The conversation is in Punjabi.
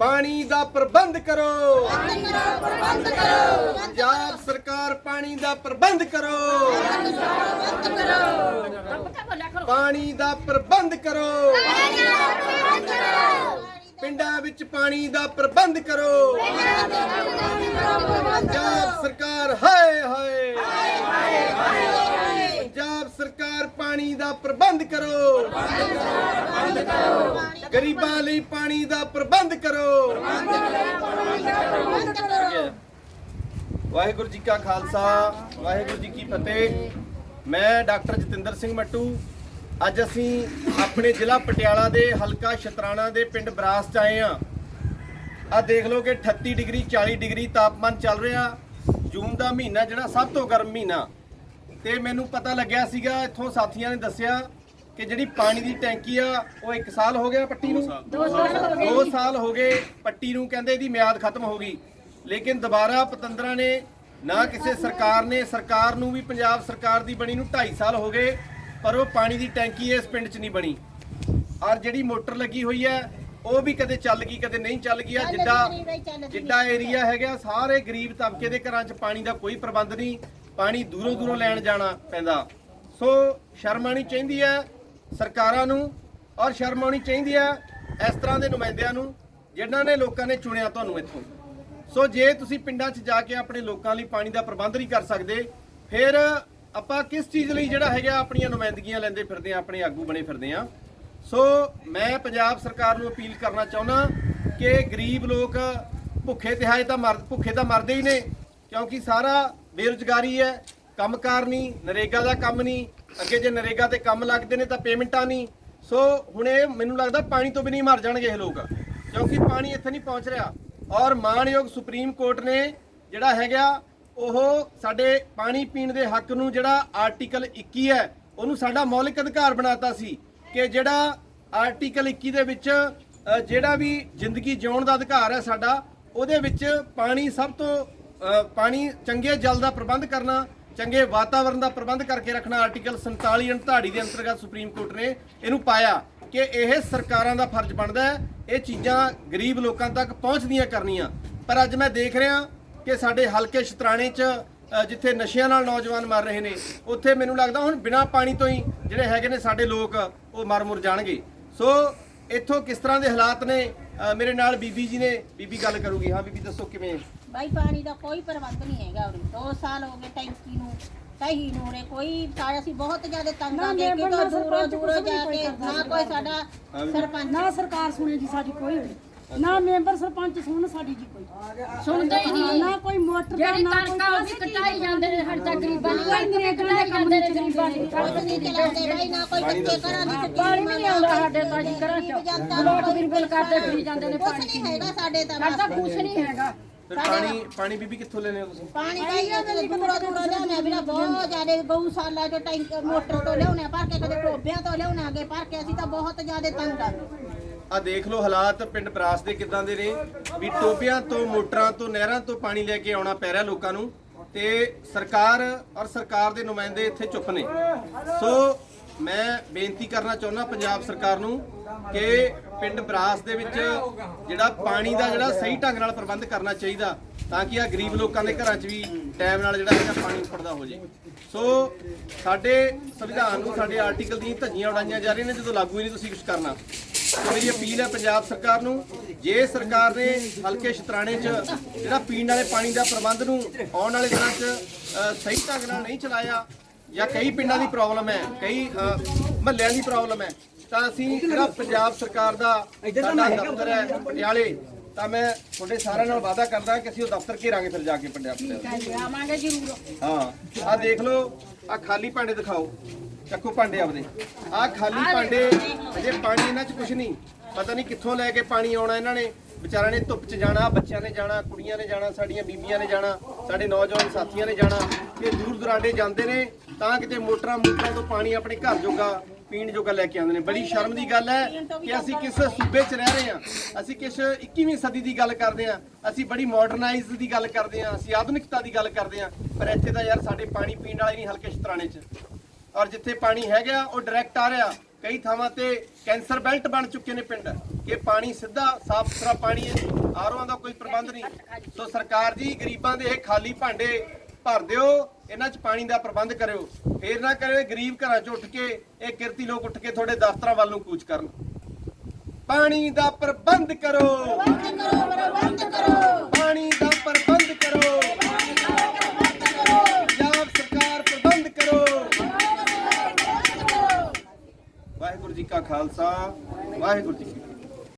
ਪਾਣੀ ਦਾ ਪ੍ਰਬੰਧ ਕਰੋ ਪੰਜਾਬ ਸਰਕਾਰ ਪਾਣੀ ਦਾ ਪ੍ਰਬੰਧ ਕਰੋ ਪਾਣੀ ਦਾ ਪ੍ਰਬੰਧ ਕਰੋ ਪਿੰਡਾਂ ਵਿੱਚ ਪਾਣੀ ਦਾ ਪ੍ਰਬੰਧ ਕਰੋ ਪੰਜਾਬ ਸਰਕਾਰ ਹਾਏ ਹਾਏ ਪੰਜਾਬ ਸਰਕਾਰ ਪਾਣੀ ਦਾ ਪ੍ਰਬੰਧ ਕਰੋ ਗਰੀਬਾਂ ਲਈ ਪਾਣੀ ਦਾ ਪ੍ਰਬੰਧ ਕਰੋ। ਵਾਹਿਗੁਰੂ ਜੀ ਕਾ ਖਾਲਸਾ, ਵਾਹਿਗੁਰੂ ਜੀ ਕੀ ਫਤਿਹ। ਮੈਂ ਡਾਕਟਰ ਜਤਿੰਦਰ ਸਿੰਘ ਮੱਟੂ। ਅੱਜ ਅਸੀਂ ਆਪਣੇ ਜ਼ਿਲ੍ਹਾ ਪਟਿਆਲਾ ਦੇ ਹਲਕਾ ਸ਼ਤਰਾਣਾ ਦੇ ਪਿੰਡ ਬਰਾਸ ਚ ਆਏ ਆ ਆ ਦੇਖ ਲਓ ਕਿ 38 ਡਿਗਰੀ 40 ਡਿਗਰੀ ਤਾਪਮਾਨ ਚੱਲ ਰਿਹਾ। ਜੂਨ ਦਾ ਮਹੀਨਾ ਜਿਹੜਾ ਸਭ ਤੋਂ ਗਰਮ ਮਹੀਨਾ। ਤੇ ਮੈਨੂੰ ਪਤਾ ਲੱਗਿਆ ਸੀਗਾ, ਇੱਥੋਂ ਸਾਥੀਆਂ ਨੇ ਦੱਸਿਆ ਕਿ ਜਿਹੜੀ ਪਾਣੀ ਦੀ ਟੈਂਕੀ ਆ ਉਹ 1 ਸਾਲ ਹੋ ਗਿਆ ਪੱਟੀ ਨੂੰ? 2 ਸਾਲ ਹੋ ਗਏ ਪੱਟੀ ਨੂੰ ਕਹਿੰਦੇ ਇਹਦੀ ਮਿਆਦ ਖਤਮ ਹੋ ਗਈ। ਲੇਕਿਨ ਦੁਬਾਰਾ ਪਤੰਦਰਾਂ ਨੇ ਨਾ ਕਿਸੇ ਸਰਕਾਰ ਨੇ ਸਰਕਾਰ ਨੂੰ ਵੀ ਪੰਜਾਬ ਸਰਕਾਰ ਦੀ ਬਣੀ ਨੂੰ 2.5 ਸਾਲ ਹੋ ਗਏ ਪਰ ਉਹ ਪਾਣੀ ਦੀ ਟੈਂਕੀ ਇਸ ਪਿੰਡ 'ਚ ਨਹੀਂ ਬਣੀ। ਔਰ ਜਿਹੜੀ ਮੋਟਰ ਲੱਗੀ ਹੋਈ ਹੈ ਉਹ ਵੀ ਕਦੇ ਚੱਲ ਗਈ ਕਦੇ ਨਹੀਂ ਚੱਲ ਗਈ ਆ। ਜਿੱਡਾ ਜਿੱਡਾ ਏਰੀਆ ਹੈਗਾ ਸਾਰੇ ਗਰੀਬ ਤਬਕੇ ਦੇ ਘਰਾਂ 'ਚ ਪਾਣੀ ਦਾ ਕੋਈ ਪ੍ਰਬੰਧ ਨਹੀਂ। ਪਾਣੀ ਦੂਰੋਂ ਦੂਰੋਂ ਲੈਣ ਜਾਣਾ ਪੈਂਦਾ। ਸੋ ਸ਼ਰਮ ਆਉਣੀ ਚਾਹੀਦੀ ਹੈ ਸਰਕਾਰਾਂ ਨੂੰ ਔਰ ਸ਼ਰਮ ਆਉਣੀ ਚਾਹੀਦੀ ਹੈ ਇਸ ਤਰ੍ਹਾਂ ਦੇ ਨੁਮਾਇੰਦਿਆਂ ਨੂੰ, ਜਿਨ੍ਹਾਂ ਨੇ ਲੋਕਾਂ ਨੇ ਚੁਣਿਆ ਤੁਹਾਨੂੰ ਇੱਥੋਂ। ਸੋ ਜੇ ਤੁਸੀਂ ਪਿੰਡਾਂ 'ਚ ਜਾ ਕੇ ਆਪਣੇ ਲੋਕਾਂ ਲਈ ਪਾਣੀ ਦਾ ਪ੍ਰਬੰਧ ਨਹੀਂ ਕਰ ਸਕਦੇ, ਫਿਰ ਆਪਾਂ ਕਿਸ ਚੀਜ਼ ਲਈ ਜਿਹੜਾ ਹੈਗਾ ਆਪਣੀਆਂ ਨੁਮਾਇੰਦਗੀਆਂ ਲੈਂਦੇ ਫਿਰਦੇ ਆ ਆਪਣੇ ਆਗੂ ਬਣੇ ਫਿਰਦੇ ਆ ਸੋ ਮੈਂ ਪੰਜਾਬ ਸਰਕਾਰ ਨੂੰ ਅਪੀਲ ਕਰਨਾ ਚਾਹੁੰਦਾ ਕਿ ਗਰੀਬ ਲੋਕ ਭੁੱਖੇ ਤਿਹਾਏ ਤਾਂ ਮਰ, ਭੁੱਖੇ ਤਾਂ ਮਰਦੇ ਹੀ ਨੇ, ਕਿਉਂਕਿ ਸਾਰਾ ਬੇਰੁਜ਼ਗਾਰੀ ਹੈ, ਕੰਮਕਾਰ ਨਹੀਂ, ਨਰੇਗਾ ਦਾ ਕੰਮ ਨਹੀਂ ਅੱਗੇ ਜੇ ਨਰੇਗਾ ਤੇ ਕੰਮ ਲੱਗਦੇ ਨੇ ਤਾਂ ਪੇਮੈਂਟਾਂ ਨਹੀਂ। ਸੋ ਹੁਣ ਇਹ ਮੈਨੂੰ ਲੱਗਦਾ ਪਾਣੀ ਤੋਂ ਵੀ ਨਹੀਂ ਮਰ ਜਾਣਗੇ ਇਹ ਲੋਕ। ਕਿਉਂਕਿ ਪਾਣੀ ਇੱਥੇ ਨਹੀਂ ਪਹੁੰਚ ਰਿਹਾ। ਔਰ ਮਾਨਯੋਗ ਸੁਪਰੀਮ ਕੋਰਟ ਨੇ ਜਿਹੜਾ ਹੈਗਾ, ਉਹ ਸਾਡੇ ਪਾਣੀ ਪੀਣ ਦੇ ਹੱਕ ਨੂੰ ਜਿਹੜਾ ਆਰਟੀਕਲ 21 ਹੈ, ਉਹਨੂੰ ਸਾਡਾ ਮੌਲਿਕ ਅਧਿਕਾਰ ਬਣਾਤਾ ਸੀ ਕਿ ਜਿਹੜਾ ਆਰਟੀਕਲ 21 ਦੇ ਵਿੱਚ ਜਿਹੜਾ ਵੀ ਜ਼ਿੰਦਗੀ ਜਿਉਣ ਦਾ ਅਧਿਕਾਰ ਹੈ ਸਾਡਾ, ਉਹਦੇ ਵਿੱਚ ਪਾਣੀ ਸਭ ਤੋਂ ਪਾਣੀ ਚੰਗੇ ਜਲ ਦਾ ਪ੍ਰਬੰਧ ਕਰਨਾ ਚੰਗੇ ਵਾਤਾਵਰਣ ਦਾ ਪ੍ਰਬੰਧ ਕਰਕੇ ਰੱਖਣਾ ਆਰਟੀਕਲ 47 38 ਦੇ ਅੰਤਰਗਤ ਸੁਪਰੀਮ ਕੋਰਟ ਨੇ ਇਹਨੂੰ ਪਾਇਆ ਕਿ ਇਹ ਸਰਕਾਰਾਂ ਦਾ ਫਰਜ਼ ਬਣਦਾ ਹੈ, ਇਹ ਚੀਜ਼ਾਂ ਗਰੀਬ ਲੋਕਾਂ ਤੱਕ ਪਹੁੰਚਦੀਆਂ ਕਰਨੀਆਂ। ਪਰ ਅੱਜ ਮੈਂ ਦੇਖ ਰਿਹਾ ਕਿ ਸਾਡੇ ਹਲਕੇ ਸ਼ਤਰਾਣੇ 'ਚ ਜਿੱਥੇ ਨਸ਼ਿਆਂ ਨਾਲ ਨੌਜਵਾਨ ਮਰ ਰਹੇ ਨੇ, ਉੱਥੇ ਮੈਨੂੰ ਲੱਗਦਾ ਹੁਣ ਬਿਨਾਂ ਪਾਣੀ ਤੋਂ ਹੀ ਜਿਹੜੇ ਹੈਗੇ ਨੇ ਸਾਡੇ ਲੋਕ, ਉਹ ਮਰ ਮੁਰ ਜਾਣਗੇ। ਸੋ ਇੱਥੋਂ ਕਿਸ ਤਰ੍ਹਾਂ ਦੇ ਹਾਲਾਤ ਨੇ ਮੇਰੇ ਨਾਲ ਬੀਬੀ ਜੀ ਨੇ, ਬੀਬੀ ਗੱਲ ਕਰੂਗੀ। ਹਾਂ, ਬੀਬੀ ਦੱਸੋ ਕਿਵੇਂ? ਬਾਈ ਪਾਣੀ ਦਾ ਕੋਈ ਪ੍ਰਬੰਧ ਨਹੀਂ ਹੈਗਾ ਉਰੇ। 2 ਸਾਲ ਹੋ ਗਏ ਟੈਂਕੀ ਨੂੰ ਕਹੀ ਨੂੰ ਉਰੇ। ਕੋਈ ਸਾਰੇ ਅਸੀਂ ਬਹੁਤ ਜ਼ਿਆਦਾ ਤੰਗ ਆ ਗਏ ਕਿ ਨਾ ਦੂਰੋਂ ਦੂਰੋਂ ਜਾ ਕੇ ਨਾ ਕੋਈ ਸਾਡਾ ਸਰਪੰਚ। ਨਾ ਸਰਕਾਰ ਸੁਣੇ ਜੀ ਸਾਡੀ ਕੋਈ ਨਾ ਮੈਂਬਰ ਸਰਪੰਚ ਸੁਣ ਸਾਡੀ ਜੀ ਕੋਈ। ਸੁਣਦੇ ਹੀ ਨਹੀਂ। ਨਾ ਕੋਈ ਮੋਟਰ ਦਾ ਨਾ ਕੋਈ ਉਹਦੀ ਕਟਾਈ ਜਾਂਦੇ ਨੇ ਹਰ ਤੱਕ ਗਰੀਬਾਂ ਨੂੰ ਕੋਈ ਨਰੇਗਾ ਦਾ ਕੰਮ ਨਹੀਂ ਗਰੀਬਾਂ ਕੁਛ ਨਹੀਂ ਚਲਾਉਂਦੇ ਬਾਈ ਨਾ ਕੋਈ ਕੱਚੇ ਘਰਾਂ ਦੀ ਛੁੱਟੀ ਪਾਣੀ ਨਹੀਂ ਆਉਂਦਾ ਸਾਡੇ ਤਾਂ ਜੀ ਘਰਾਂ ਚ। ਬਲੋਕ ਬਿਲਕੁਲ ਕਰਦੇ ਫਿਰੀ ਜਾਂਦੇ ਨੇ ਕੁਛ ਪਾਣੀ ਨਹੀਂ ਹੈਗਾ ਸਾਡੇ ਤਾਂ ਸਾਡਾ ਬਸ। ਕੁਛ ਨਹੀਂ ਹੈਗਾ। ਫਿਰ ਪਾਣੀ ਪਾਣੀ ਬੀਬੀ ਕਿੱਥੋਂ ਲੈਣੇ ਹੋ ਤੁਸੀਂ? ਪਾਣੀ ਬਾਈ ਅਸੀਂ ਦੂਰੋਂ ਦੂਰੋਂ ਲਿਆਉਣੇ ਵੀਰਾ ਬਹੁਤ ਜ਼ਿਆਦਾ ਗਊਸ਼ਾਲਾ ਚੋਂ ਟੈਂਕ ਮੋਟਰ ਤੋਂ ਲਿਆਉਣੇ ਭਰ ਕੇ ਕਦੇ ਟੋਬਿਆਂ ਤੋਂ ਲਿਆਉਣੇ ਅੱਗੇ ਭਰ ਕੇ ਅਸੀਂ ਤਾਂ ਬਹੁਤ ਜ਼ਿਆਦਾ ਤੰਗ ਆ। ਆ ਦੇਖ ਲਓ ਹਾਲਾਤ ਪਿੰਡ ਬਰਾਸ ਦੇ ਕਿਦਾਂ ਦੇ ਨੇ ਵੀ ਟੋਬਿਆਂ ਤੋਂ ਮੋਟਰਾਂ ਤੋਂ ਨਹਿਰਾਂ ਤੋਂ ਪਾਣੀ ਲੈ ਕੇ ਆਉਣਾ ਪੈ ਰਿਹਾ ਲੋਕਾਂ ਨੂੰ। ਤੇ ਸਰਕਾਰ ਔਰ ਸਰਕਾਰ ਦੇ ਨੁਮਾਇੰਦੇ ਇੱਥੇ ਚੁੱਪ ਨੇ। ਸੋ ਮੈਂ ਬੇਨਤੀ ਕਰਨਾ ਚਾਹੁੰਦਾ ਪੰਜਾਬ ਸਰਕਾਰ ਨੂੰ ਕਿ ਪਿੰਡ ਬਰਾਸ ਦੇ ਵਿੱਚ ਜਿਹੜਾ ਪਾਣੀ ਦਾ ਜਿਹੜਾ ਸਹੀ ਢੰਗ ਨਾਲ ਪ੍ਰਬੰਧ ਕਰਨਾ ਚਾਹੀਦਾ ਤਾਂ ਕਿ ਆ ਗਰੀਬ ਲੋਕਾਂ ਦੇ ਘਰਾਂ 'ਚ ਵੀ ਟਾਈਮ ਨਾਲ ਜਿਹੜਾ ਹੈਗਾ ਪਾਣੀ ਉੱਪੜਦਾ ਹੋ ਜੇ। ਸੋ ਸਾਡੇ ਸੰਵਿਧਾਨ ਨੂੰ, ਸਾਡੇ ਆਰਟੀਕਲ ਦੀਆਂ ਧੱਜੀਆਂ ਉਡਾਈਆਂ ਜਾ ਰਹੀਆਂ ਨੇ, ਜਦੋਂ ਲਾਗੂ ਹੀ ਨਹੀਂ ਤੁਸੀਂ ਕੁਝ ਕਰਨਾ। ਮੇਰੀ ਅਪੀਲ ਹੈ ਪੰਜਾਬ ਸਰਕਾਰ ਨੂੰ, ਜੇ ਸਰਕਾਰ ਨੇ ਹਲਕੇ ਸ਼ਤਰਾਣੇ 'ਚ ਜਿਹੜਾ ਪੀਣ ਵਾਲੇ ਪਾਣੀ ਦਾ ਪ੍ਰਬੰਧ ਨੂੰ ਆਉਣ ਵਾਲੇ ਦਿਨਾਂ 'ਚ ਸਹੀ ਢੰਗ ਨਾਲ ਨਹੀਂ ਚਲਾਇਆ, ਜਾਂ ਕਈ ਪਿੰਡਾਂ ਦੀ ਪ੍ਰੋਬਲਮ ਹੈ, ਕਈ ਮਹੱਲਿਆਂ ਦੀ ਪ੍ਰੋਬਲਮ ਹੈ, ਤਾਂ ਅਸੀਂ ਜਿਹੜਾ ਪੰਜਾਬ ਸਰਕਾਰ ਦਾ ਸਾਡਾ ਦਫ਼ਤਰ ਹੈ, ਪਟਿਆਲੇ ਤਾਂ ਮੈਂ ਤੁਹਾਡੇ ਸਾਰਿਆਂ ਨਾਲ ਵਾਅਦਾ ਕਰਦਾ ਕਿ ਅਸੀਂ ਉਹ ਦਫ਼ਤਰ ਘੇਰਾਂਗੇ ਫਿਰ ਜਾ ਕੇ ਪੰਜਾਬ ਪਟਿਆਲੇ ਆਵਾਂਗੇ ਜ਼ਰੂਰ। ਹਾਂ ਆ ਦੇਖ ਲਓ ਆ ਖਾਲੀ ਭਾਂਡੇ ਦਿਖਾਓ। ਚੱਕੋ ਭਾਂਡੇ ਆਪਦੇ। ਆ ਖਾਲੀ ਭਾਂਡੇ ਅਜੇ ਪਾਣੀ ਇਹਨਾਂ 'ਚ ਕੁਝ ਨਹੀਂ। ਪਤਾ ਨਹੀਂ ਕਿੱਥੋਂ ਲੈ ਕੇ ਪਾਣੀ ਆਉਣਾ ਇਹਨਾਂ ਨੇ। ਵਿਚਾਰਿਆਂ ਨੇ ਧੁੱਪ 'ਚ ਜਾਣਾ ਬੱਚਿਆਂ ਨੇ ਜਾਣਾ ਕੁੜੀਆਂ ਨੇ ਜਾਣਾ ਸਾਡੀਆਂ ਬੀਬੀਆਂ ਨੇ ਜਾਣਾ ਸਾਡੇ ਨੌਜਵਾਨ ਸਾਥੀਆਂ ਨੇ ਜਾਣਾ। ਇਹ ਦੂਰ ਦੁਰਾਡੇ ਜਾਂਦੇ ਨੇ ਤਾਂ ਕਿਤੇ ਮੋਟਰਾਂ ਮੋਟਰਾਂ ਤੋਂ ਪਾਣੀ ਆਪਣੇ ਘਰ ਜੋਗਾ ਪੀਣ ਜੋਗਾ ਲੈ ਕੇ ਆਉਂਦੇ ਨੇ। ਬੜੀ ਸ਼ਰਮ ਦੀ ਗੱਲ ਹੈ ਕਿ ਅਸੀਂ ਕਿਸ ਸੂਬੇ 'ਚ ਰਹਿ ਰਹੇ ਹਾਂ। ਅਸੀਂ ਕਿਸ 21ਵੀਂ ਸਦੀ ਦੀ ਗੱਲ ਕਰਦੇ ਹਾਂ। ਅਸੀਂ ਬੜੀ ਮਾਡਰਨਾਈਜ਼ ਦੀ ਗੱਲ ਕਰਦੇ ਹਾਂ। ਅਸੀਂ ਆਧੁਨਿਕਤਾ ਦੀ ਗੱਲ ਕਰਦੇ ਹਾਂ। ਪਰ ਇੱਥੇ ਤਾਂ ਯਾਰ ਸਾਡੇ ਪਾਣੀ ਪੀਣ ਵਾਲੇ ਨਹੀਂ ਹਲਕੇ ਸ਼ਤਰਾਣੇ 'ਚ। ਔਰ ਜਿੱਥੇ ਪਾਣੀ ਹੈਗਾ ਉਹ ਡਾਇਰੈਕਟ ਆ ਰਿਹਾ। ਕਈ ਥਾਵਾਂ ਤੇ ਕੈਂਸਰ ਬੈਲਟ ਬਣ ਚੁੱਕੇ ਨੇ ਪਿੰਡ। ਕਿ ਪਾਣੀ ਸਿੱਧਾ ਸਾਫ਼ ਸੁਥਰਾ ਪਾਣੀ ਹੈ। ਆਰੋਆਂ ਦਾ ਕੋਈ ਪ੍ਰਬੰਧ ਨਹੀਂ। ਸੋ ਸਰਕਾਰ ਜੀ ਗਰੀਬਾਂ ਦੇ ਇਹ ਖਾਲੀ ਭਾਂਡੇ ਭਰ ਦਿਓ। ਇਹਨਾਂ 'ਚ ਪਾਣੀ ਦਾ ਪ੍ਰਬੰਧ ਕਰਿਓ। ਫੇਰ ਨਾ ਕਰਿਓ ਇਹ ਗਰੀਬ ਘਰਾਂ 'ਚ ਉੱਠ ਕੇ ਇਹ ਕਿਰਤੀ ਲੋਕ ਉੱਠ ਕੇ ਤੁਹਾਡੇ ਦਫ਼ਤਰਾਂ ਵੱਲ ਨੂੰ ਕੂਚ ਕਰਨ। ਪਾਣੀ ਦਾ ਪ੍ਰਬੰਧ ਕਰੋ। ਬੰਦ ਕਰੋ ਬੰਦ ਕਰੋ ਪਾਣੀ ਦਾ ਪ੍ਰਬੰਧ ਕਰੋ। ਪੰਜਾਬ ਸਰਕਾਰ ਪ੍ਰਬੰਧ ਕਰੋ। ਵਾਹਿਗੁਰੂ ਜੀ ਕਾ ਖਾਲਸਾ, ਵਾਹਿਗੁਰੂ ਜੀ ਕੀ